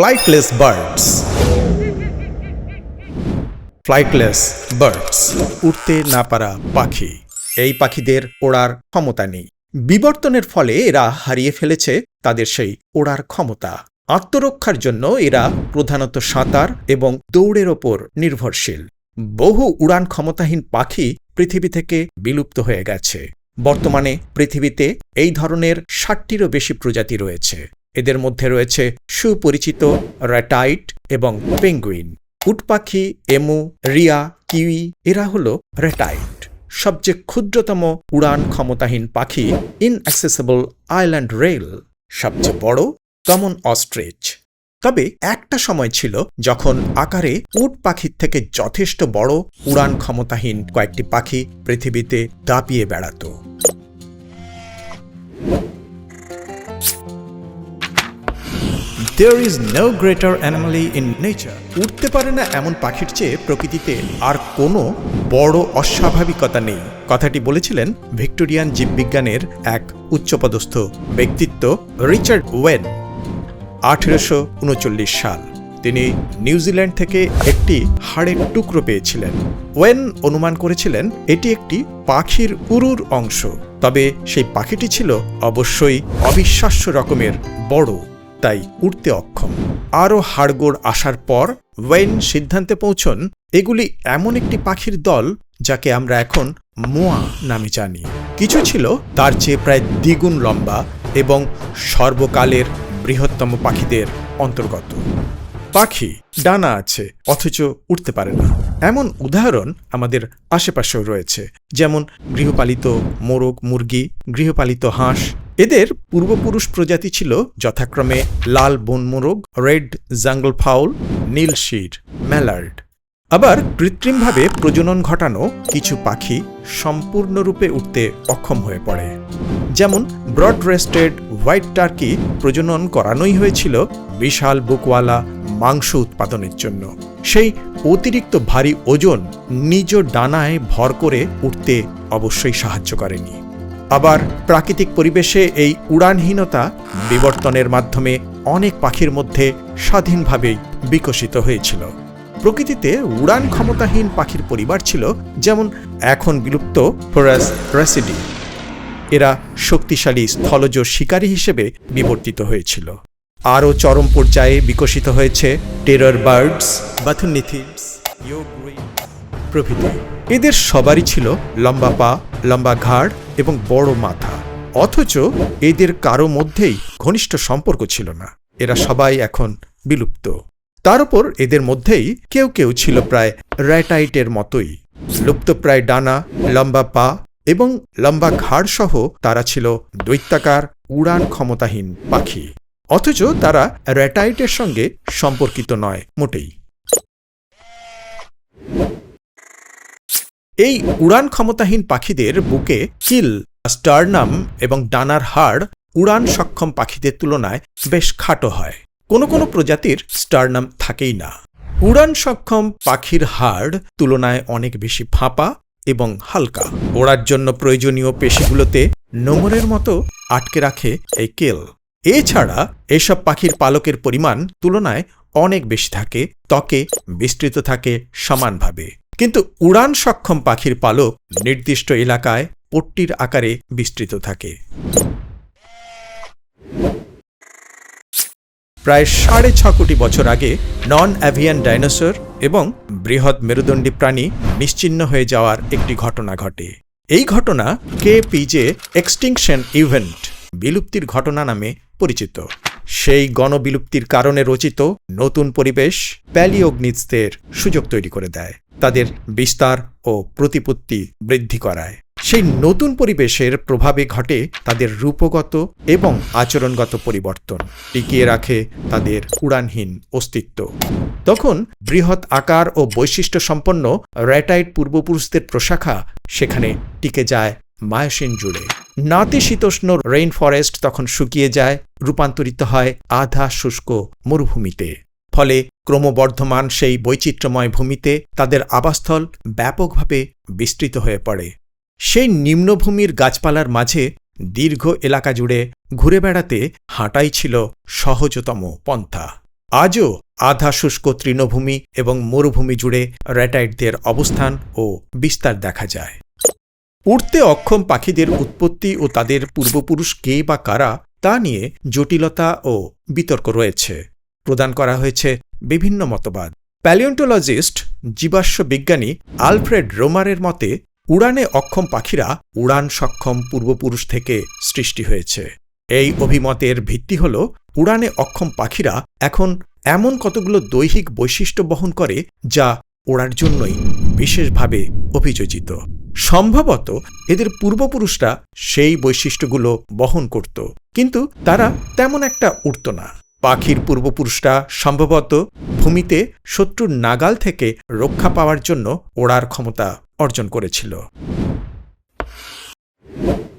Flightless birds flightless birds উড়তে না পারা পাখি। এই পাখিদের ওড়ার ক্ষমতা নেই। বিবর্তনের ফলে এরা হারিয়ে ফেলেছে তাদের সেই ওড়ার ক্ষমতা। আত্মরক্ষার জন্য এরা প্রধানত সাঁতার এবং দৌড়ের ওপর নির্ভরশীল। বহু উড়ান ক্ষমতাহীন পাখি পৃথিবী থেকে বিলুপ্ত হয়ে গেছে। বর্তমানে পৃথিবীতে এই ধরনের ষাটটিরও বেশি প্রজাতি রয়েছে। এদের মধ্যে রয়েছে সুপরিচিত র্যাটাইট এবং পেঙ্গুইন। উটপাখি, এমু, রিয়া, কিউই, এরা হল র্যাটাইট। সবচেয়ে ক্ষুদ্রতম উড়ান ক্ষমতাহীন পাখি ইনঅ্যাক্সেসেবল আইল্যান্ড রেল, সবচেয়ে বড় কমন অস্ট্রেচ। তবে একটা সময় ছিল যখন আকারে উট পাখির থেকে যথেষ্ট বড় উড়ান ক্ষমতাহীন কয়েকটি পাখি পৃথিবীতে দাপিয়ে বেড়াত। There is no greater anomaly in nature উঠতে পারে না এমন পাখির চেয়ে প্রকৃতিতে আর কোনো বড় অস্বাভাবিকতা নেই। কথাটি বলেছিলেন ভিক্টোরিয়ান জীববিজ্ঞানের এক উচ্চপদস্থ ব্যক্তিত্ব রিচার্ড ওয়েন আঠেরোশো উনচল্লিশ সাল। তিনি নিউজিল্যান্ড থেকে একটি হাড়ের টুকরো পেয়েছিলেন। ওয়েন অনুমান করেছিলেন এটি একটি পাখির উরুর অংশ, তবে সেই পাখিটি ছিল অবশ্যই অবিশ্বাস্য রকমের বড়। তাই উঠতে অক্ষম। আরও হাড়গোড় আসার পর ওয়েন সিদ্ধান্তে পৌঁছন, এগুলি এমন একটি পাখির দল যাকে আমরা এখন মোয়া নামে জানি। কিছু ছিল তার চেয়ে প্রায় দ্বিগুণ লম্বা এবং সর্বকালের বৃহত্তম পাখিদের অন্তর্গত। পাখি ডানা আছে, অথচ উঠতে পারে না। এমন উদাহরণ আমাদের আশেপাশেও রয়েছে, যেমন গৃহপালিত মোরগ, মুরগি, গৃহপালিত হাঁস। এদের পূর্বপুরুষ প্রজাতি ছিল যথাক্রমে লাল বন মোরগ, রেড জাঙ্গল ফাউল, নীল শির, ম্যালার্ড। আবার কৃত্রিমভাবে প্রজনন ঘটানো কিছু পাখি সম্পূর্ণরূপে উঠতে অক্ষম হয়ে পড়ে। যেমন ব্রড রেস্টেড হোয়াইট টার্কি প্রজনন করানোই হয়েছিল বিশাল বুকওয়ালা মাংস উৎপাদনের জন্য। সেই অতিরিক্ত ভারী ওজন নিজ ডানায় ভর করে উঠতে অবশ্যই সাহায্য করেনি। আবার প্রাকৃতিক পরিবেশে এই উড়ানহীনতা বিবর্তনের মাধ্যমে অনেক পাখির মধ্যে স্বাধীনভাবেই বিকশিত হয়েছিল। প্রকৃতিতে উড়ান ক্ষমতাহীন পাখির পরিবার ছিল যেমন এখন বিলুপ্ত ফোরাস রেসিডি। এরা শক্তিশালী স্থলজ শিকারী হিসেবে বিবর্তিত হয়েছিল। আরও চরম পর্যায়ে বিকশিত হয়েছে টেরর বার্ডস বাথুনিথিডস প্রভৃতি। এদের সবারই ছিল লম্বা পা, লম্বা ঘাড় এবং বড় মাথা। অথচ এদের কারও মধ্যেই ঘনিষ্ঠ সম্পর্ক ছিল না। এরা সবাই এখন বিলুপ্ত। তার উপর এদের মধ্যেই কেউ কেউ ছিল প্রায় র্যাটাইটের মতোই। লুপ্তপ্রায় ডানা, লম্বা পা এবং লম্বা ঘাড় সহ তারা ছিল দৈত্যাকার, উড়ান ক্ষমতাহীন পাখি। অথচ তারা র্যাটাইটের সঙ্গে সম্পর্কিত নয়, মোটেই। এই উড়ান ক্ষমতাহীন পাখিদের বুকে কিল, স্টারনাম এবং ডানার হাড় উড়ান সক্ষম পাখিদের তুলনায় বেশ খাটো হয়। কোনো কোনো প্রজাতির স্টারনাম থাকেই না। উড়ান সক্ষম পাখির হাড় তুলনায় অনেক বেশি ফাঁপা এবং হালকা। ওড়ার জন্য প্রয়োজনীয় পেশিগুলোতে নোংরের মতো আটকে রাখে এই কেল। এছাড়া এসব পাখির পালকের পরিমাণ তুলনায় অনেক বেশি থাকে, ত্বকে বিস্তৃত থাকে সমানভাবে। কিন্তু উড়ান সক্ষম পাখির পালক নির্দিষ্ট এলাকায় পট্টির আকারে বিস্তৃত থাকে। প্রায় সাড়ে ছ কোটি বছর আগে নন অ্যাভিয়ান ডাইনোসর এবং বৃহৎ মেরুদণ্ডী প্রাণী নিশ্চিহ্ন হয়ে যাওয়ার একটি ঘটনা ঘটে। এই ঘটনা কে পিজে এক্সটিংশন ইভেন্ট বিলুপ্তির ঘটনা নামে পরিচিত। সেই গণবিলুপ্তির কারণে রচিত নতুন পরিবেশ প্যালিওগনিজদের সুযোগ তৈরি করে দেয়। তাদের বিস্তার ও প্রতিপত্তি বৃদ্ধি করায়। সেই নতুন পরিবেশের প্রভাবে ঘটে তাদের রূপগত এবং আচরণগত পরিবর্তন। টিকিয়ে রাখে তাদের উড়ানহীন অস্তিত্ব। তখন বৃহৎ আকার ও বৈশিষ্ট্য সম্পন্ন র্যাটাইট পূর্বপুরুষদের প্রশাখা সেখানে টিকে যায় মায়াসিন জুড়ে। নাতিশীতোষ্ণ রেইন ফরেস্ট তখন শুকিয়ে যায়, রূপান্তরিত হয় আধা শুষ্ক মরুভূমিতে। ফলে ক্রমবর্ধমান সেই বৈচিত্র্যময় ভূমিতে তাদের আবাসস্থল ব্যাপকভাবে বিস্তৃত হয়ে পড়ে। সেই নিম্নভূমির গাছপালার মাঝে দীর্ঘ এলাকা জুড়ে ঘুরে বেড়াতে হাঁটাই ছিল সহজতম পন্থা। আজও আধা শুষ্ক তৃণভূমি এবং মরুভূমি জুড়ে র্যাটাইটদের অবস্থান ও বিস্তার দেখা যায়। উড়তে অক্ষম পাখিদের উৎপত্তি ও তাদের পূর্বপুরুষ কে বা কারা, তা নিয়ে জটিলতা ও বিতর্ক রয়েছে। প্রদান করা হয়েছে বিভিন্ন মতবাদ। প্যালিওন্টোলজিস্ট জীবাশ্ম বিজ্ঞানী আলফ্রেড রোমারের মতে, উড়ানে অক্ষম পাখিরা উড়ান সক্ষম পূর্বপুরুষ থেকে সৃষ্টি হয়েছে। এই অভিমতের ভিত্তি হল, উড়ানে অক্ষম পাখিরা এখন এমন কতগুলো দৈহিক বৈশিষ্ট্য বহন করে, যা ওড়ার জন্যই বিশেষভাবে অভিযোজিত। সম্ভবত এদের পূর্বপুরুষরা সেই বৈশিষ্ট্যগুলো বহন করত। কিন্তু তারা তেমন একটা উড়ত না। পাখির পূর্বপুরুষরা সম্ভবত ভূমিতে শত্রুর নাগাল থেকে রক্ষা পাওয়ার জন্য ওড়ার ক্ষমতা অর্জন করেছিল।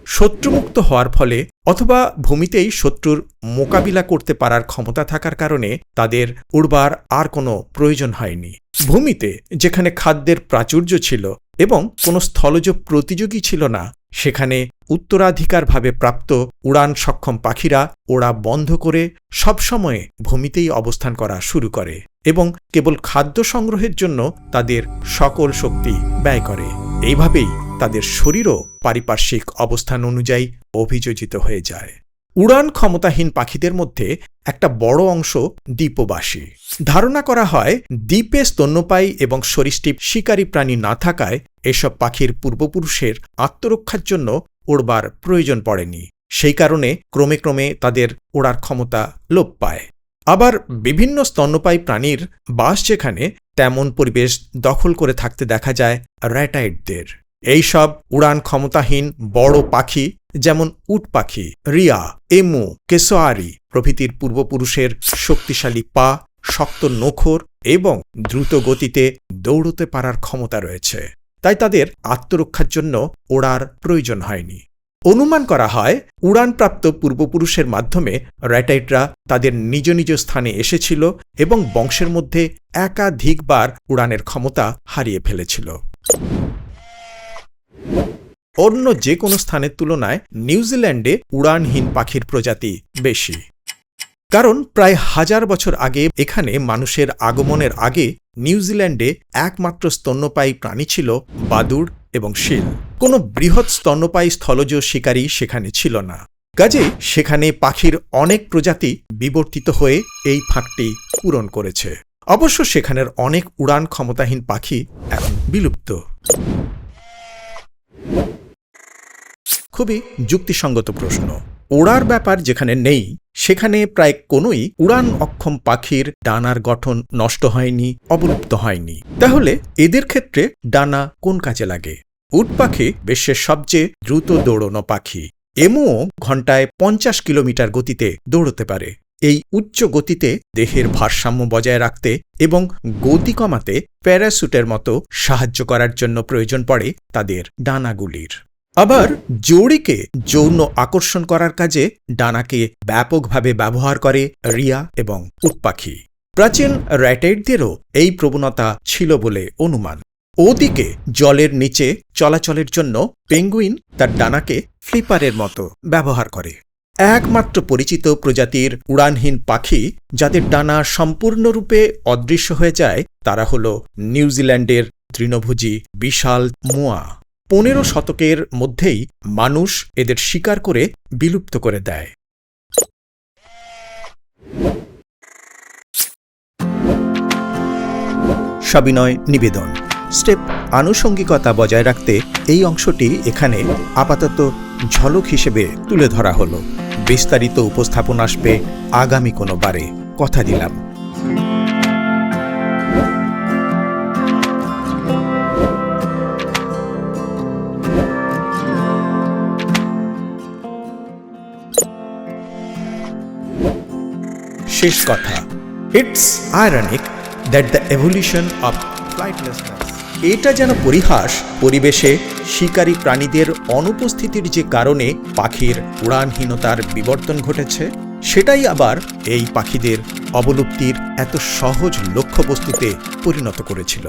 শত্রুমুক্ত হওয়ার ফলে অথবা ভূমিতেই শত্রুর মোকাবিলা করতে পারার ক্ষমতা থাকার কারণে তাদের উড়বার আর কোনো প্রয়োজন হয়নি। ভূমিতে যেখানে খাদ্যের প্রাচুর্য ছিল এবং কোনো স্থলজ প্রতিযোগী ছিল না। সেখানে উত্তরাধিকারভাবে প্রাপ্ত উড়ান সক্ষম পাখিরা ওড়া বন্ধ করে সবসময় ভূমিতেই অবস্থান করা শুরু করে এবং কেবল খাদ্য সংগ্রহের জন্য তাদের সকল শক্তি ব্যয় করে। এইভাবেই তাদের শরীরও পারিপার্শ্বিক অবস্থান অনুযায়ী অভিযোজিত হয়ে যায়। উড়ান ক্ষমতাহীন পাখিদের মধ্যে একটা বড় অংশ দ্বীপবাসী। ধারণা করা হয়, দ্বীপে স্তন্যপায়ী এবং সরীসৃপ শিকারী প্রাণী না থাকায় এসব পাখির পূর্বপুরুষের আত্মরক্ষার জন্য ওড়বার প্রয়োজন পড়েনি। সেই কারণে ক্রমে ক্রমে তাদের ওড়ার ক্ষমতা লোপ পায়। আবার বিভিন্ন স্তন্যপায়ী প্রাণীর বাস যেখানে, তেমন পরিবেশ দখল করে থাকতে দেখা যায় র্যাটাইটদের। এইসব উড়ান ক্ষমতাহীন বড় পাখি যেমন উট পাখি, রিয়া, এমু কেসোয়ারি প্রভৃতির পূর্বপুরুষের শক্তিশালী পা, শক্ত নখর এবং দ্রুত গতিতে দৌড়তে পারার ক্ষমতা রয়েছে। তাই তাদের আত্মরক্ষার জন্য ওড়ার প্রয়োজন হয়নি। অনুমান করা হয়, উড়ানপ্রাপ্ত পূর্বপুরুষের মাধ্যমে র্যাটাইটরা তাদের নিজ নিজ স্থানে এসেছিল এবং বংশের মধ্যে একাধিকবার উড়ানের ক্ষমতা হারিয়ে ফেলেছিল। অন্য যে কোনো স্থানের তুলনায় নিউজিল্যান্ডে উড়ানহীন পাখির প্রজাতি বেশি। কারণ প্রায় হাজার বছর আগে এখানে মানুষের আগমনের আগে নিউজিল্যান্ডে একমাত্র স্তন্যপায়ী প্রাণী ছিল বাদুড় এবং শিল। কোনো বৃহৎ স্তন্যপায়ী স্থলজ শিকারী সেখানে ছিল না। কাজে সেখানে পাখির অনেক প্রজাতি বিবর্তিত হয়ে এই ফাঁকটি পূরণ করেছে। অবশ্য সেখানের অনেক উড়ান ক্ষমতাহীন পাখি এখন বিলুপ্ত। খুবই যুক্তিসঙ্গত প্রশ্ন। ওড়ার ব্যাপার যেখানে নেই, সেখানে প্রায় কোনোই উড়ান অক্ষম পাখির ডানার গঠন নষ্ট হয়নি, অবলুপ্ত হয়নি। তাহলে এদের ক্ষেত্রে ডানা কোন কাজে লাগে? উট পাখি বিশ্বের সবচেয়ে দ্রুত দৌড়নো পাখি। এমুও ঘন্টায় পঞ্চাশ কিলোমিটার গতিতে দৌড়তে পারে। এই উচ্চ গতিতে দেহের ভারসাম্য বজায় রাখতে এবং গতি কমাতে প্যারাসুটের মতো সাহায্য করার জন্য প্রয়োজন পড়ে তাদের ডানাগুলির। আবার জৌড়িকে যৌন আকর্ষণ করার কাজে ডানাকে ব্যাপকভাবে ব্যবহার করে রিয়া এবং উটপাখি। প্রাচীন র্যাটাইটদেরও এই প্রবণতা ছিল বলে অনুমান। ওদিকে জলের নিচে চলাচলের জন্য পেঙ্গুইন তার ডানাকে ফ্লিপারের মতো ব্যবহার করে। একমাত্র পরিচিত প্রজাতির উড়ানহীন পাখি যাদের ডানা সম্পূর্ণরূপে অদৃশ্য হয়ে যায়, তারা হল নিউজিল্যান্ডের তৃণভোজী বিশাল মোয়া। পনেরো শতকের মধ্যেই মানুষ এদের শিকার করে বিলুপ্ত করে দেয়। সবিনয় নিবেদন। স্টেপ আনুষঙ্গিকতা বজায় রাখতে এই অংশটি এখানে আপাতত ঝলক হিসেবে তুলে ধরা হলো। বিস্তারিত উপস্থাপন আসবে আগামী কোনো বারে কথা দিলাম। শেষ কথা। It's ironic that the evolution of flightlessness এটা যেন পরিহাস পরিবেশে শিকারী প্রাণীদের অনুপস্থিতির যে কারণে পাখির উড়ানহীনতার বিবর্তন ঘটেছে, সেটাই আবার এই পাখিদের অবলুপ্তির এত সহজ লক্ষ্যবস্তুতে পরিণত করেছিল।